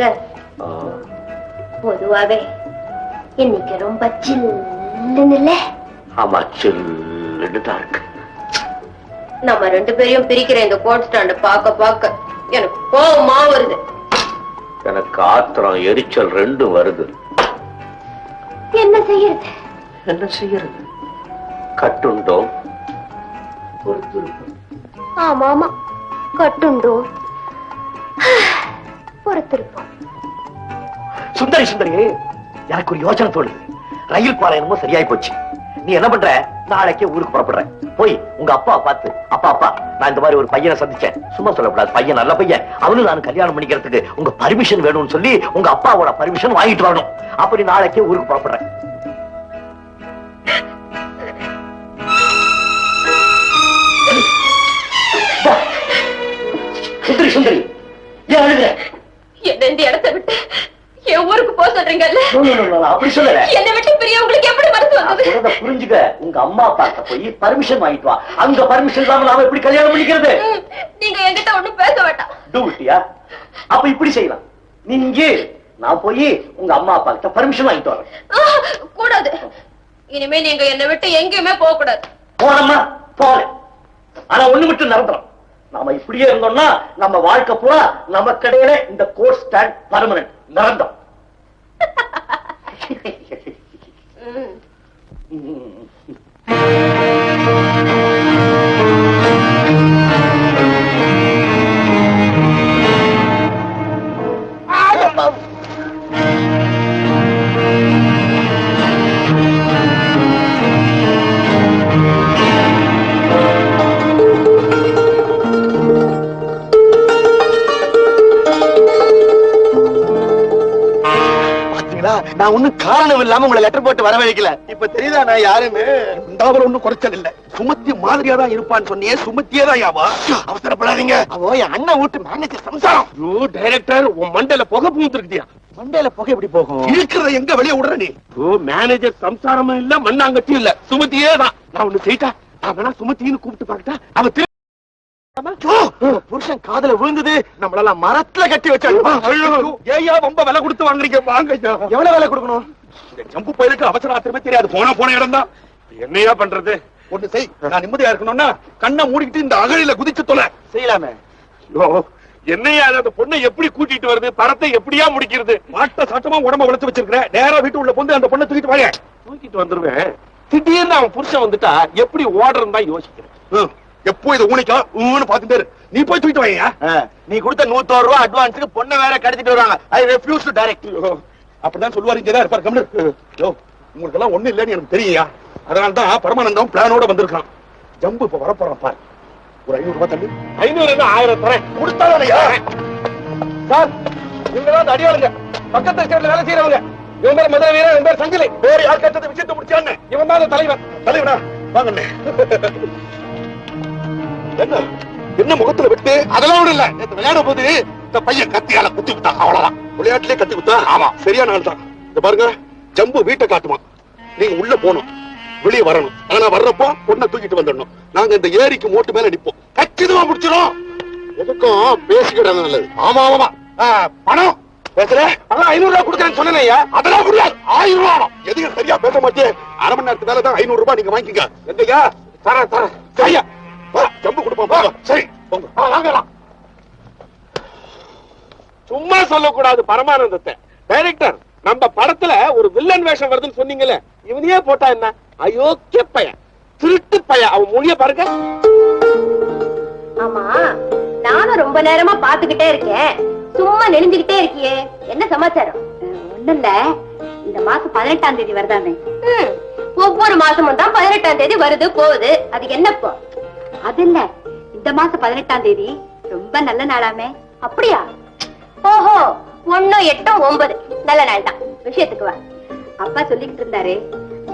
பாருங்க பொதுவாவே இன்னைக்கு ரொம்ப சில்லுன்னு இல்ல ஆமா சில்லுன்னு தான் இருக்கு. நம்ம ரெண்டு பேரையும் பிரிக்கிற இந்த கோட் ஸ்டாண்ட் பார்க்க பார்க்க எனக்கு கோவமா வருது. எனக்கு ஆத்திரம் எரிச்சல் ரெண்டும் வருது. என்ன செய்யறது? என்ன செய்யறது? கட்டுண்டோம். பொறுத்திருப்போம் ஆமா ஆமா கட்டுண்டோ பொறுத்திருப்போம் சுந்தரி சுந்தரி எனக்கு ஒரு யோசனை தோணுது. ரயில் பாலம் என்னமோ சரியாய் போச்சு. நீ என்ன பண்ற? நாளைக்கே ஊருக்கு புறப்படுற. போய் உங்க அப்பா பார்த்து அப்பா அப்பா நான் இந்த மாதிரி ஒரு பையனை சந்திச்சேன். சும்மா சொல்லக்கூடாது. பையன் நல்ல பையன். அவனு நான் கல்யாணம் பண்ணிக்கிறதுக்கு உங்க பர்மிஷன் வேணும்னு சொல்லி உங்க அப்பாவோட பர்மிஷன் வாங்கிட்டு வரணும். அப்படி நாளைக்கே ஊருக்கு புறப்படுறேன் உங்க அம்மா அப்பாட்ட போய் பர்மிஷன் வாங்கிட்டு வா. அங்க பர்மிஷன் இல்லாம நாம எப்படி கல்யாணம் பண்ணிக்கிறது? நீங்க என்கிட்ட ஒண்ணும் பேச வேண்டாம். டூ விட்டியா அப்ப இப்படி செய்யலாம். நீ இங்கே இரு. நான் போய் உங்க அம்மா அப்பா கிட்ட பர்மிஷன் வாங்கிட்டு வரேன். கூடாது. இனிமே நீங்க என்னை விட்டு எங்கேயுமே போக கூடாது. போனம்மா போல ஆனா ஒண்ணு மட்டும் நடந்துரும் நாம இப்படியே இருந்தோம்னா நம்ம வாழ்க்கை பூரா நம்ம கடையில இந்த கோர்ஸ் ஸ்டாண்ட் பர்மனன்ட் நடந்தோம் ம். பாத்தீங்களா நான் ஒண்ணும் காரணம் இல்லாம உங்களை லெட்டர் போட்டு வரவழைக்கல. இப்ப தெரியுதா நான் யாருன்னு? இந்தாவில் ஒண்ணும் குறைச்சல் இல்ல சுமத்தி மாதிரியா தான் இருப்பான்னு சொன்னியே சுமத்தியே தான் யாவா அவசரப்படாதீங்க. அவ என் அண்ணன் வீட்டு மேனேஜர் சம்சாரம். ஐயோ டைரக்டர் உன் மண்டையில புகை பூந்துருக்கியா மண்டையில புகை எப்படி போகும்? இருக்கிறத எங்க வெளியே விடுற நீ? ஓ மேனேஜர் சம்சாரமும் இல்ல மண்ணாங்கட்டியும் இல்ல. சுமதியே தான் நான் ஒண்ணு செய்யிட்டா வேணா சுமத்தின்னு கூப்பிட்டு பார்க்கட்டா அவ திரு ஐயோ, புருஷன் காதுல விழுந்தது நம்மளெல்லாம் மரத்துல கட்டி வச்சாங்க ஏயா ரொம்ப விலை கொடுத்து வாங்குறீங்க வாங்க. எவ்வளவு வேலை கொடுக்கணும்? இந்த ஜம்பு பயிலுக்கு அவசர ஆத்திரமே தெரியாது. போனா போன இடம் தான். என்னையா பண்றது? ஒண்ணு செய். நான் நிம்மதியா இருக்கணும்னா கண்ணை மூடிக்கிட்டு இந்த அகழியில குதிச்சு தொலை. செய்யலாமே. என்னையா? அந்த பொண்ணை எப்படி கூட்டிட்டு வருது? படத்தை எப்படியா முடிக்கிறது? மாட்ட சாட்டமா உடம்ப வளர்த்து வச்சிருக்கிற நேரா வீட்டு உள்ள பொந்து அந்த பொண்ணை தூக்கிட்டு வாங்க. தூக்கிட்டு வந்துருவேன். திடீர்னு அவன் புருஷன் வந்துட்டா எப்படி ஓடுறதுன்னு தான் யோசிக்கிறேன். எப்போ இதை ஊனிக்கா? ஊன்னு பாத்துட்டு. நீ போய் தூக்கிட்டு வாங்க நீ கொடுத்த நூத்தோரு ரூபாய் அட்வான்ஸுக்கு பொண்ணை வேற கடத்திட்டு வருவாங்க. ஐ ரெஃப்யூஸ் டு டைரக்ட் அப்படிதான் சொல்லுவாரு இங்கதான் இருப்பார் கம்னு யோ உங்களுக்கு எல்லாம் ஒண்ணு இல்லைன்னு எனக்கு தெரியுயா அதனால தான் பரமானந்தம் பிளானோட வந்திருக்கான். ஜம்பு இப்ப வரப்போறான் பார். ஒரு ஐநூறு ரூபாய் தள்ளி. ஐநூறு என்ன? ஆயிரம் தரேன். கொடுத்தாதானையா சார் இவங்க தான் அடியாளுங்க பக்கத்து ஸ்டேட்ல வேலை செய்யறவங்க. இவன் பேர் மதுரை வீரன் இவன் பேர் சங்கிலி. வேற யார் கேட்டது விஷயத்தை முடிச்சான்னு. இவன் தான் அந்த தலைவன். தலைவனா? வாங்கண்ணே. என்ன? என்ன முகத்துல விட்டு? அதெல்லாம் ஒண்ணும் இல்ல. விளையாடும் போது இந்த பையன் கத்தியால குத்தி விட்டான். அவ்வளவுதான். விளையாட்டுலயே கத்தி விட்டா? ஆமா. சரியான ஆள் தான். இந்த பாருங்க. ஜம்பு வீட்டை காட்டுமா? நீங்க உள்ள போகணும். வெளியே வரணும். ஆனா வர்றப்போ பொண்ணை தூக்கிட்டு வந்துடணும். நாங்க இந்த ஏரிக்கு மோட்டு மேல நிப்போம். கச்சிதமா முடிச்சிடும் எதுக்கும் பேசிக்கிட்டது நல்லது ஆமா ஆமா பணம். பேசுற. அதான் ஐநூறு ரூபாய் கொடுக்கறேன்னு சொன்னேன்யா அதெல்லாம் முடியாது ஆயிரம் ரூபாய் எதுக்கு சரியா பேச மாட்டேன். அரை மணி நேரத்துக்கு மேல தான் ஐநூறு ரூபாய் நீங்க வாங்கிக்கங்க. எங்கய்யா தரேன் தரேன். சரியா? ஜம்பு கொடுப்போம் வா. சரி வாங்கலாம். சும்மா சொல்லக்கூடாது பரமானந்தத்தை. டைரக்டர் நம்ம படத்துல ஒரு வில்லன் வேஷம் வருதுன்னு சொன்னீங்கல்ல இவனையே போட்டா என்ன? அயோக்கிய பையன் திருட்டு பையன் அவன் மொழிய பாருங்க. ஆமா நானும் ரொம்ப நேரமா பாத்துக்கிட்டே இருக்கேன். சும்மா நெளிஞ்சுகிட்டே இருக்கியே. என்ன சமாச்சாரம்? ஒண்ணு இல்ல. இந்த மாசம் பதினெட்டாம் தேதி வருதாமே. ஒவ்வொரு மாசமும் தான் பதினெட்டாம் தேதி வருது போகுது. அதுக்கு என்னப்போ அது இல்ல இந்த மாசம் பதினெட்டாம் தேதி. ரொம்ப நல்ல நாளாமே. அப்படியா? ஓஹோ ஒண்ணு எட்டும் ஒன்பது. நல்ல நாள் தான் விஷயத்துக்கு வா. அப்பா சொல்லிக்கிட்டு இருந்தாரு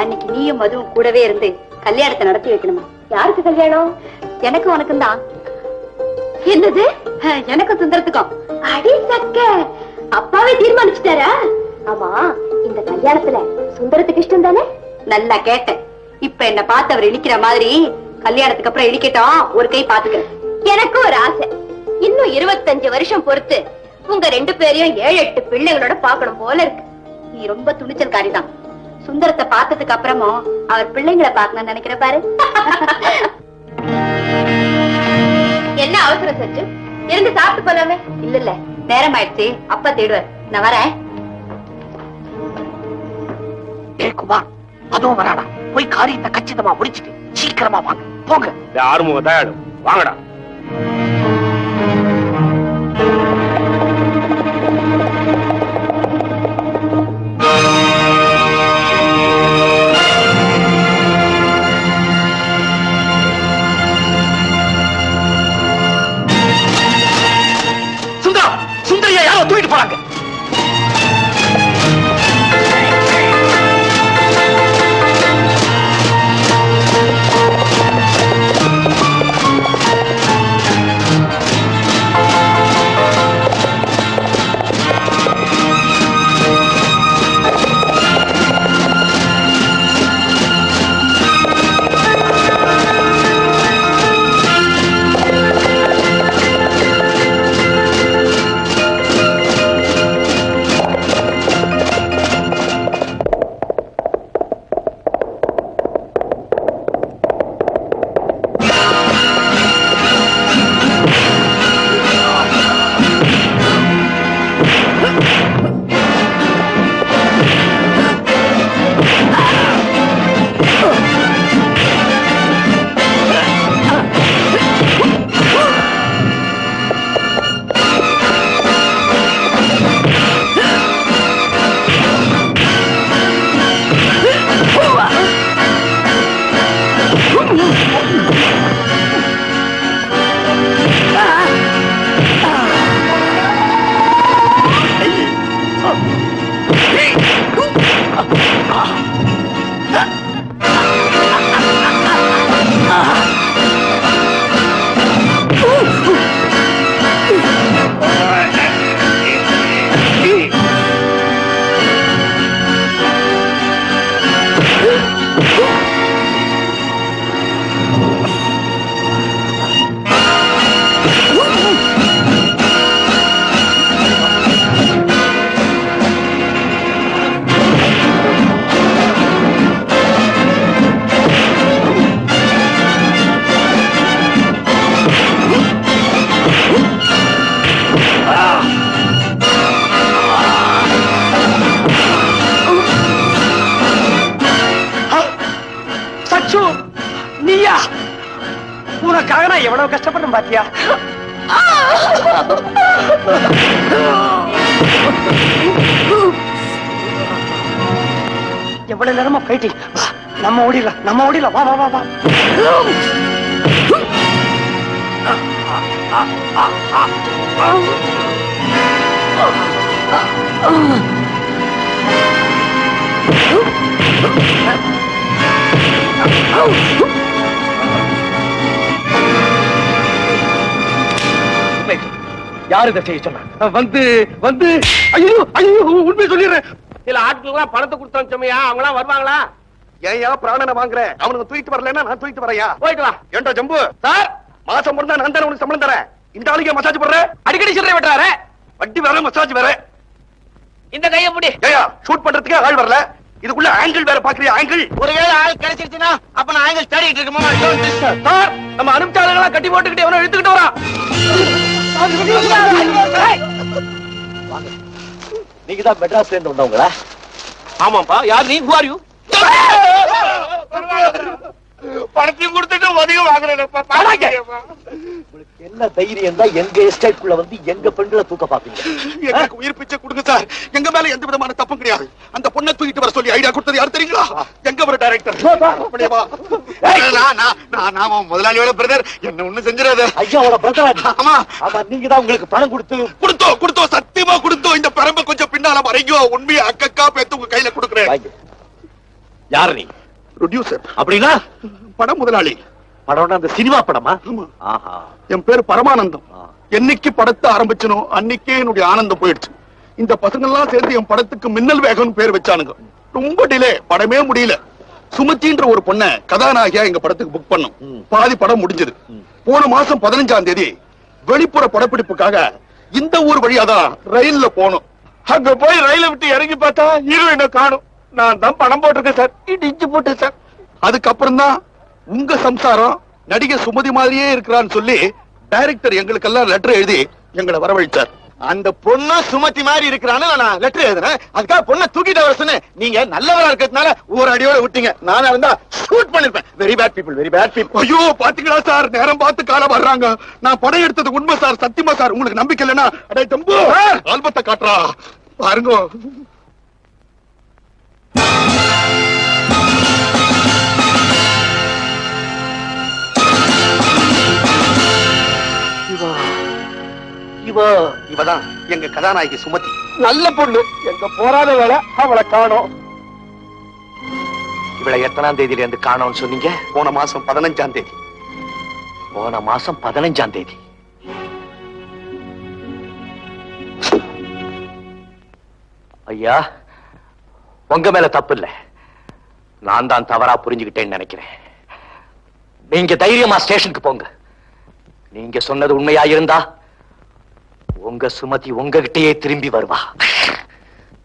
அன்னைக்கு நீயும் மதுவும் கூடவே இருந்து கல்யாணத்தை நடத்தி வைக்கணுமா? யாருக்கு கல்யாணம்? எனக்கு உனக்கும் தான். என்னது? எனக்கும் சுந்தரத்துக்கும். அடி சக்க. அப்பாவே தீர்மானிச்சுட்டாரா? ஆமா இந்த கல்யாணத்துல சுந்தரத்துக்கு இஷ்டம் தானே நல்லா கேட்டேன். இப்ப என்ன பார்த்து அவர் இழிக்கிற மாதிரி கல்யாணத்துக்கு அப்புறம் இழிக்கட்டும் ஒரு கை பாத்துக்கிறேன் எனக்கு ஒரு ஆசை. இன்னும் இருபத்தஞ்சு வருஷம் பொறுத்து உங்க ரெண்டு பேரையும் ஏழு எட்டு பிள்ளைகளோட பாக்கணும் போல இருக்கு. நீ ரொம்ப துணிச்சல்காரி தான் சுந்தரத்தை பார்த்ததுக்கு அப்புறமும் அவர் பிள்ளைங்களை பார்க்கணும்னு நினைக்கிற பாரு. என்ன அவசரம் சச்சு? இருந்து சாப்பிட்டு போலாமே. இல்ல இல்ல நேரம் ஆயிடுச்சு அப்பா தேடுவார். நான் வரேன். குமார் அதுவும் வராடா போய் காரியத்தை கச்சிதமா முடிச்சிட்டு சீக்கிரமா வாங்க. போங்க. இந்த ஆறுமுக தயாளு வாங்கடா. எவ்வளவு பாத்தியா? எவ்வளவு நேரமா ஃபைட்டிங் நம்ம ஓடிடலாம் நம்ம ஓடிடலாம். வா வா வா வா. யாரு இதை செய்ய சொன்னா வந்து வந்து. ஐயோ ஐயோ உண்மை சொல்லிடுறேன். சில ஆட்களுக்கு பணத்தை கொடுத்தோம் சமையா அவங்க எல்லாம் வருவாங்களா ஏன்யா பிராணனை வாங்குற அவனுக்கு தூக்கிட்டு வரலன்னா நான் தூக்கிட்டு வரையா? போயிட்டு வா. ஏண்டா ஜம்பு? சார்? மாசம் பிறந்தா நான் தானே உனக்கு சம்பளம் தரேன். இந்த ஆளுக்கு மசாஜ் போடுற? அடிக்கடி சில்லறை வெட்டுறாரு. வட்டி வேற மசாஜ் வேற. இந்த கைய முடி. ஏயா ஷூட் பண்றதுக்கே ஆள் வரல. இதுக்குள்ள ஆங்கிள் வேற பாக்குறியா ஆங்கிள் ஒருவேளை ஆள் கிடைச்சிருச்சுன்னா அப்ப நான் ஆங்கிள் தேடிட்டு இருக்கமா சார் நம்ம அனுப்பிச்சாளுங்களா கட்டி போட்டுக்கிட்டு எவனோ இழுத்துக்கிட்டு வரான். நீங்க தான் மெட்ராஸ்ல இருந்து வந்தவங்களா? ஆமாப்பா யார் நீ? Who are you? பணத்தையும் கொடுத்துட்டு உதவி வாங்குறேன் என்ன தைரியம் தான் எங்க எஸ்டேட்குள்ள வந்து எங்க பெண்களை தூக்க பாப்பீங்க எங்களுக்கு உயிர் பிச்சை கொடுங்க சார். எங்க மேல எந்த விதமான தப்பும் கிடையாது. அந்த பொண்ணை தூக்கிட்டு வர சொல்லி ஐடியா கொடுத்தது யாரு தெரியுங்களா? எங்க ஒரு டைரக்டர் முதலாளியோட பிரதர் என்ன ஒண்ணு செஞ்சிடாத? ஐயாவோட பிரதர் ஆமா. ஆமா நீங்க தான் உங்களுக்கு பணம் கொடுத்து கொடுத்தோம் கொடுத்தோம் சத்தியமா கொடுத்தோம் இந்த பெரம்ப கொஞ்சம் பின்னால மறைங்கோ. உண்மையை அக்கக்கா பேத்து உங்க கையில கொடுக்குறேன். யார் நீ? ப்ரொடியூசர் அப்படின்னா? படம் முதலாளி. படம்னா அந்த சினிமா படமா. ஆஹா. என் பேரு பரமானந்தம். என்னைக்கு படத்தை ஆரம்பிச்சனோ அன்னைக்கே என்னுடைய ஆனந்தம் போயிடுச்சு. இந்த பசங்க எல்லாம் சேர்ந்து என் படத்துக்கு மின்னல் வேகம்னு பேர் வச்சானுங்க. ரொம்ப டிலே படமே முடியல. சுமத்தின்ற ஒரு பொண்ண கதாநாயகியா எங்க படத்துக்கு புக் பண்ணோம். பாதி படம் முடிஞ்சது. போன மாசம் பதினஞ்சாம் தேதி வெளிப்புற படப்பிடிப்புக்காக இந்த ஊர் வழியாதான் ரயில்ல போனோம். அங்க போய் ரயில விட்டு இறங்கி பார்த்தா ஹீரோயினை காணும். நான் தான் பணம் போட்டிருக்கேன் சார். இடிச்சு போட்டேன் சார். அதுக்கப்புறம் தான் உங்க சம்சாரம் நடிகை சுமதி மாதிரியே இருக்கிறான்னு சொல்லி டைரக்டர் எங்களுக்கெல்லாம் லெட்டர் எழுதி எங்களை வரவழைச்சார். அந்த பொண்ணு சுமத்தி மாதிரி இருக்கிறான்னு நான் லெட்டர் எழுதுனேன். அதுக்காக பொண்ணை தூக்கிட்டு வர சொன்னேன். நீங்க நல்லவரா இருக்கிறதுனால ஒரு அடியோட விட்டீங்க. நானா இருந்தா shoot பண்ணிருப்பேன். Very bad people very bad people ஐயோ பாத்தீங்களா சார்? நேரம் பார்த்து காலம் வர்றாங்க. நான் படம் எடுத்தது உண்மை சார் சத்தியமா சார். உங்களுக்கு நம்பிக்கை இல்லைன்னா அடே தம்பு ஆல்பத்தை காட்டுறா. பாருங்க. இவதான் எங்க கதாநாயகி சுமதி. நல்ல பொண்ணு. எங்க போராத வேலை அவளை காணோம். இவளை எத்தனாம் தேதியில இருந்து காணோம்னு சொன்னீங்க? போன மாசம் பதினஞ்சாம் தேதி. போன மாசம் பதினஞ்சாம் தேதி. ஐயா உங்க மேல தப்பு இல்ல நான் தான் தவறா புரிஞ்சுக்கிட்டேன்னு நினைக்கிறேன். நீங்க தைரியமா ஸ்டேஷனுக்கு போங்க. நீங்க சொன்னது உண்மையா இருந்தா உங்க சுமதி உங்ககிட்டயே திரும்பி வருவா.